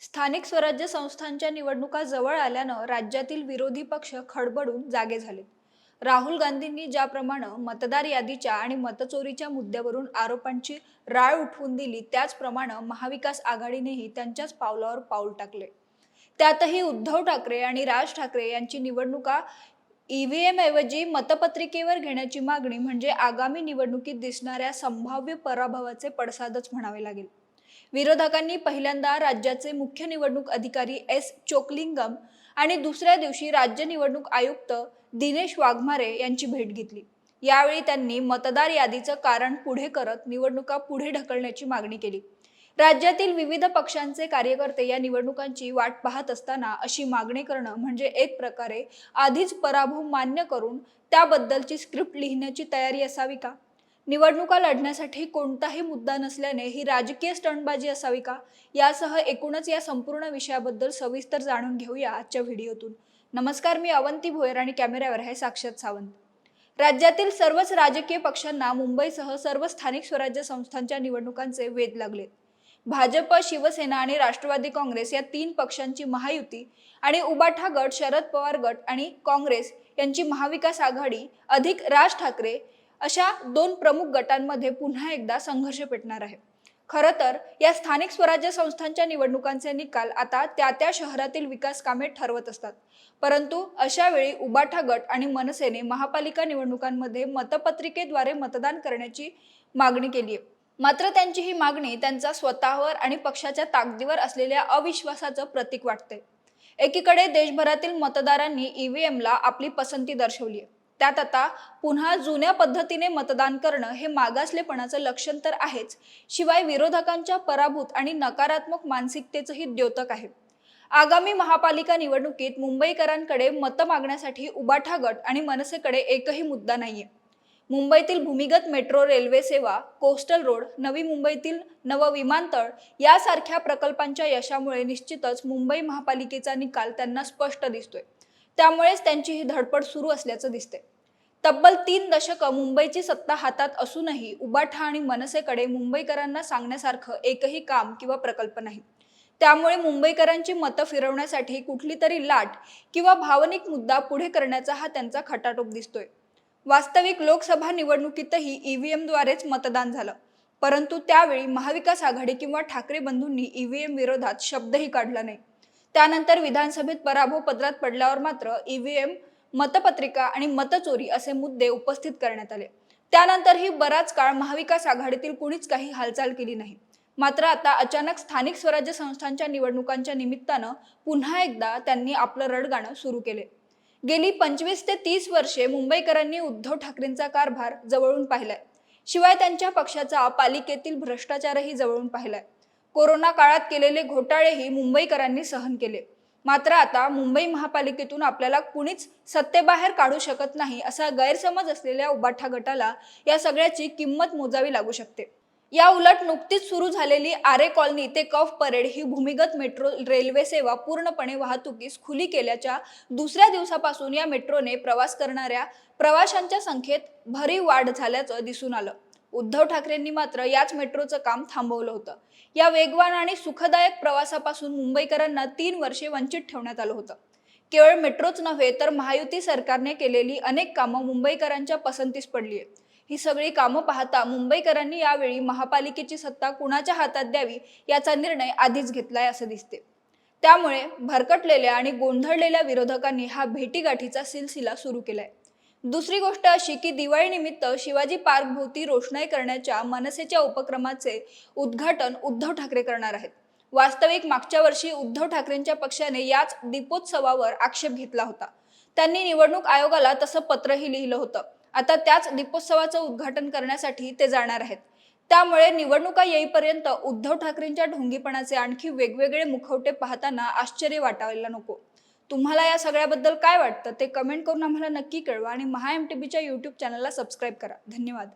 स्थानिक स्वराज्य संस्थांच्या निवडणुका जवळ आल्यानं राज्यातील विरोधी पक्ष खडबडून जागे झाले. राहुल गांधींनी ज्याप्रमाणे मतदार यादीच्या आणि मतचोरीच्या मुद्द्यावरून आरोपांची राळ उठवून दिली त्याचप्रमाणे महाविकास आघाडीनेही त्यांच्याच पावलावर पाऊल टाकले. त्यातही उद्धव ठाकरे आणि राज ठाकरे यांची निवडणुका ईव्हीएम ऐवजी मतपत्रिकेवर घेण्याची मागणी म्हणजे आगामी निवडणुकीत दिसणाऱ्या संभाव्य पराभवाचे पडसादच म्हणावे लागेल. विरोधकांनी पहिल्यांदा राज्याचे मुख्य निवडणूक अधिकारी एस चोकलिंगम आणि दुसऱ्या दिवशी राज्य निवडणूक आयुक्त दिनेश वाघमारे यांची भेट घेतली. यावेळी त्यांनी मतदार यादीचं कारण पुढे करत निवडणुका पुढे ढकलण्याची मागणी केली. राज्यातील विविध पक्षांचे कार्यकर्ते या निवडणुकांची वाट पाहत असताना अशी मागणी करणं म्हणजे एक प्रकारे आधीच पराभव मान्य करून त्याबद्दलची स्क्रिप्ट लिहिण्याची तयारी असावी का? निवडणुका लढण्यासाठी कोणताही मुद्दा नसल्याने ही राजकीय स्टंटबाजी असावी का? यासह एकूणच या संपूर्ण विषयाबद्दल सविस्तर जाणून घेऊया आजच्या व्हिडिओतून. नमस्कार मी अवंती भोयर आणि कॅमेऱ्यावर आहे साक्षात सावंत. राज्यातील सर्वच राजकीय पक्षांना मुंबईसह सर्व स्थानिक स्वराज्य संस्थांच्या निवडणुकांचे वेध लागले भाजप शिवसेना आणि राष्ट्रवादी काँग्रेस या तीन पक्षांची महायुती आणि उबाठा गट शरद पवार गट आणि काँग्रेस यांची महाविकास आघाडी अधिक राज ठाकरे अशा दोन प्रमुख गटांमध्ये पुन्हा एकदा संघर्ष पेटणार आहे. खरं तर या स्थानिक स्वराज्य संस्थांच्या निवडणुकांचे निकाल आता त्या त्या शहरातील विकास कामे ठरवत असतात. परंतु अशा वेळी उबाठा गट आणि मनसेने महापालिका निवडणुकांमध्ये मतपत्रिकेद्वारे मतदान करण्याची मागणी केली आहे. मात्र त्यांची ही मागणी त्यांचा स्वतःवर आणि पक्षाच्या ताकदीवर असलेल्या अविश्वासाचं प्रतीक वाटते एकीकडे देशभरातील मतदारांनी ईव्हीएमला आपली पसंती दर्शवली आहे. त्यात आता पुन्हा जुन्या पद्धतीने मतदान करणं हे मागासलेपणाचं लक्षण तर आहेच. शिवाय विरोधकांच्या पराभूत आणि नकारात्मक मानसिकतेचंही द्योतक आहे. आगामी महापालिका निवडणुकीत मुंबईकरांकडे मतं मागण्यासाठी उबाठा गट आणि मनसेकडे एकही मुद्दा नाहीये. मुंबईतील भूमिगत मेट्रो रेल्वे सेवा कोस्टल रोड नवी मुंबईतील नव विमानतळ यासारख्या प्रकल्पांच्या यशामुळे निश्चितच मुंबई महापालिकेचा निकाल त्यांना स्पष्ट दिसतोय. त्यामुळेच त्यांची ही धडपड सुरू असल्याचं दिसते तब्बल तीन दशकं मुंबईची सत्ता हातात असूनही उबाठा आणि मनसेकडे मुंबईकरांना सांगण्यासारखं एकही काम किंवा प्रकल्प नाही. त्यामुळे मुंबईकरांची मतं फिरवण्यासाठी कुठली तरी लाट किंवा भावनिक मुद्दा पुढे करण्याचा हा त्यांचा खटाटोप दिसतोय. वास्तविक लोकसभा निवडणुकीतही ईव्हीएमद्वारेच मतदान झालं. परंतु त्यावेळी महाविकास आघाडी किंवा ठाकरे बंधूंनी ईव्हीएम विरोधात शब्दही काढला नाही. त्यानंतर विधानसभेत पराभव पदरात पडल्यावर मात्र ईव्हीएम मतपत्रिका आणि मतचोरी असे मुद्दे उपस्थित करण्यात आले. त्यानंतरही बराच काळ महाविकास आघाडीतील कुणीच काही हालचाल केली नाही. मात्र आता अचानक स्थानिक स्वराज्य संस्थांच्या निवडणुकांच्या निमित्तानं पुन्हा एकदा त्यांनी आपलं रडगाणं सुरू केले. गेली पंचवीस ते तीस वर्षे मुंबईकरांनी उद्धव ठाकरेंचा कारभार जवळून पाहिलाय. शिवाय त्यांच्या पक्षाचा पालिकेतील भ्रष्टाचारही जवळून पाहिलाय. कोरोना काळात केलेले घोटाळेही मुंबईकरांनी सहन केले. मात्र आता मुंबई महापालिकेतून आपल्याला कुणीच सत्तेबाहेर काढू शकत नाही असा गैरसमज असलेल्या उबाठा गटाला या सगळ्याची किंमत मोजावी लागू शकते. या उलट नुकतीच सुरू झालेली आरे कॉलनी ते कफ परेड ही भूमिगत मेट्रो रेल्वे सेवा पूर्णपणे वाहतुकीस खुली केल्याच्या दुसऱ्या दिवसापासून या मेट्रोने प्रवास करणाऱ्या प्रवाशांच्या संख्येत भरीव वाढ झाल्याचं दिसून आलं. उद्धव ठाकरेंनी मात्र याच मेट्रोचं काम थांबवलं होतं. या वेगवान आणि सुखदायक प्रवासापासून मुंबईकरांना तीन वर्षे वंचित ठेवण्यात आलं होतं. केवळ मेट्रोच नव्हे तर महायुती सरकारने केलेली अनेक कामं मुंबईकरांच्या पसंतीस पडली आहेत. ही सगळी कामं पाहता मुंबईकरांनी यावेळी महापालिकेची सत्ता कुणाच्या हातात द्यावी याचा निर्णय आधीच घेतलाय असं दिसते. त्यामुळे भरकटलेल्या आणि गोंधळलेल्या विरोधकांनी हा भेटीगाठीचा सिलसिला सुरू केलाय. दुसरी गोष्ट अशी की दिवाळीनिमित्त शिवाजी पार्क भोवती रोषणाई करण्याच्या मनसेच्या उपक्रमाचे उद्घाटन उद्धव ठाकरे करणार आहेत. वास्तविक मागच्या वर्षी उद्धव ठाकरेंच्या पक्षाने याच दीपोत्सवावर आक्षेप घेतला होता. त्यांनी निवडणूक आयोगाला तसं पत्रही लिहिलं होतं. आता त्याच दीपोत्सवाचं उद्घाटन करण्यासाठी ते जाणार आहेत. त्यामुळे निवडणुका येईपर्यंत उद्धव ठाकरेंच्या ढोंगीपणाचे आणखी वेगवेगळे मुखवटे पाहताना आश्चर्य वाटायला नको. तुम्हाला या सगळ्याबद्दल काय वाटतं ते कमेंट करून आम्हाला नक्की कळवा आणि महा एम टी बीच्या यूट्यूब चॅनलला सबस्क्राईब करा. धन्यवाद.